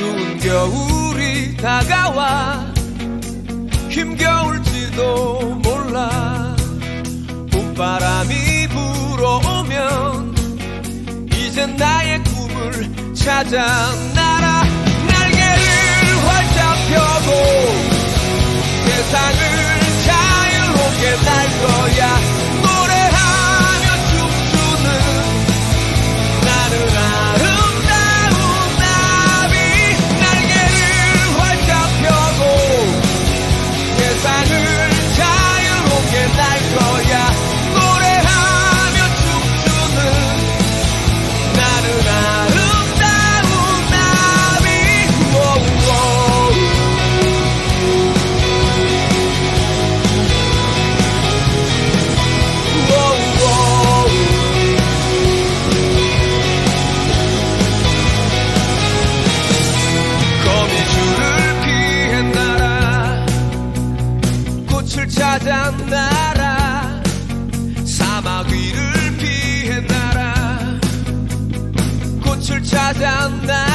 추운 겨울이 다가와 힘겨울지도 몰라. 봄바람이 불어오면 이젠 나의 꿈을 찾아 날아 날개를 활짝 펴고 세상을 꽃을 찾아 날아. 사막 위를 피해 날아. 꽃을 찾아 날아.